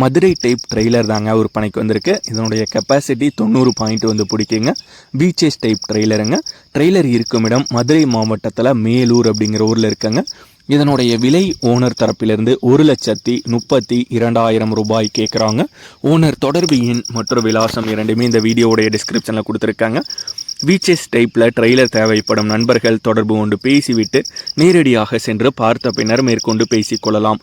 Madurai type trailer தாங்க விற்பனைக்கு வந்திருக்கு. இதனுடைய கெப்பாசிட்டி தொண்ணூறு பாயிண்ட் வந்து பிடிக்குங்க. பீச்சஸ் டைப் ட்ரெய்லருங்க ட்ரெய்லர் இருக்கும் இடம் மதுரை மாவட்டத்தில் மேலூர் அப்படிங்கிற ஊரில் இருக்குங்க. இதனுடைய விலை ஓனர் தரப்பிலிருந்து ஒரு லட்சத்தி முப்பத்தி இரண்டாயிரம் ரூபாய் கேட்குறாங்க ஓனர் தொடர்பு எண் மற்றும் விலாசம் இரண்டுமே இந்த வீடியோவுடைய டிஸ்கிரிப்ஷனில் கொடுத்துருக்காங்க. வீச்சஸ் டைப்பில் ட்ரெய்லர் தேவைப்படும் நண்பர்கள் தொடர்பு கொண்டு பேசிவிட்டு நேரடியாக சென்று பார்த்த பின்னர் மேற்கொண்டு பேசிக்கொள்ளலாம்